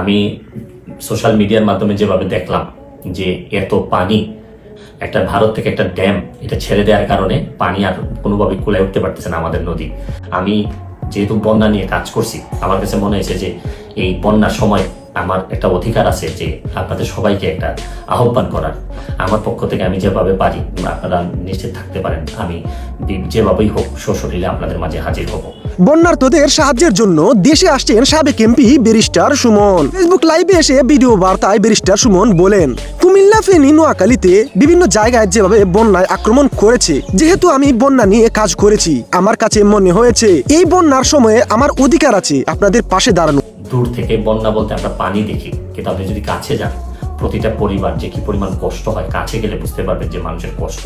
আমি সোশ্যাল মিডিয়ার মাধ্যমে যেভাবে দেখলাম যে এত পানি, একটা ভারত থেকে একটা ড্যাম এটা ছেড়ে দেওয়ার কারণে পানি আর কোনোভাবে কুলে উঠতে পারতেছে না আমাদের নদী। আমি যেহেতু বন্যা নিয়ে কাজ করছি, আমার কাছে মনে হয়েছে যে এই বন্যার সময় আমার একটা অধিকার আছে যে আপনাদের সবাইকে একটা আহ্বান করার। আমার পক্ষ থেকে আমি যেভাবে পারি, আপনারা নিশ্চিত থাকতে পারেন। আমি যেভাবেই হোক সশরীরে আপনাদের মাঝে হাজির হব। বন্যার্তদের সাহায্যের জন্য দেশে আসছেন সাবেক এমপি ব্যারিস্টার সুমন। ফেসবুক লাইভে এসে ভিডিও বার্তায় ব্যারিস্টার সুমন বলেন, কুমিল্লা, ফেনী, নোয়াখালীতে বিভিন্ন জায়গায় যেভাবে বন্যায় আক্রমণ করেছে, যেহেতু আমি বন্যা নিয়ে কাজ করেছি, আমার কাছে মনে হয়েছে, এই বন্যার সময়ে আমার অধিকার আছে, আপনাদের পাশে দাঁড়ানো। দূর থেকে বন্যা বলতে আমরা পানি দেখি, কিন্তু আপনি যদি কাছে যান প্রতিটা পরিবার যে কি পরিমাণ কষ্ট হয়, কাছে গেলে বুঝতে পারবে যে মানুষের কষ্ট।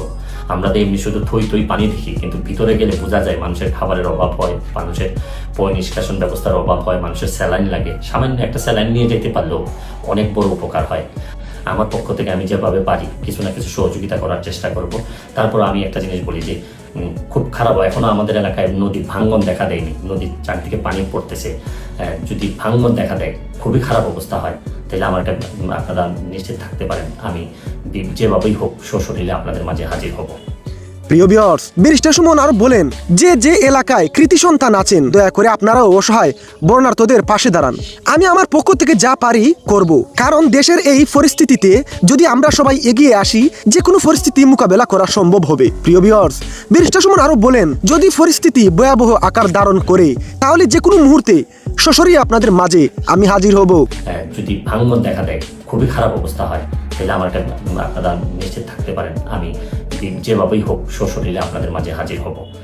আমরা তো এমনি শুধু থই থই পানি দেখি, কিন্তু ভিতরে গেলে বোঝা যায় মানুষের খাবারের অভাব হয়, মানুষের পয় নিষ্কাশন ব্যবস্থার অভাব হয়, মানুষের স্যালাইন লাগে। সামান্য একটা স্যালাইন নিয়ে যেতে পারলেও অনেক বড় উপকার হয়। আমার পক্ষ থেকে আমি যেভাবে পারি কিছু না কিছু সহযোগিতা করার চেষ্টা করব। তারপর আমি একটা জিনিস বলি যে খুব খারাপ হয়। এখনও আমাদের এলাকায় নদী ভাঙ্গন দেখা দেয়নি। নদীর চারদিকে পানি পড়তেছে। যদি ভাঙ্গন দেখা দেয়, খুবই খারাপ অবস্থা হয়। তাহলে আমার আপনারা নিশ্চিত থাকতে পারেন। আমি যেভাবেই হোক সশরীরে আপনাদের মাঝে হাজির হব। প্রিয় বিয়ার্স ব্যারিস্টার সুমন আরও বলেন, যে যে এলাকায় কৃতি সন্তান আছেন, দয়া করে আপনারাও অসহায় বর্ণার্থদের পাশে দাঁড়ান। আমি আমার পক্ষ থেকে যা পারি করব, কারণ দেশের এই পরিস্থিতিতে যদি আমরা সবাই এগিয়ে আসি, যে কোনো পরিস্থিতি মোকাবেলা করা সম্ভব হবে। প্রিয় বিয়ার্স ব্যারিস্টার সুমন আরও বলেন, যদি পরিস্থিতি ভয়াবহ আকার ধারণ করে, তাহলে যে কোনো মুহূর্তে সশরীরে আপনাদের মাঝে আমি হাজির হব। যদি ভাঙ্গন দেখা দেয়, খুবই খারাপ অবস্থা হয়, তাহলে আমার আপনারা নিশ্চিত থাকতে পারেন, আমি বি- যেভাবেই হোক সশরীরে আপনাদের মাঝে হাজির হব।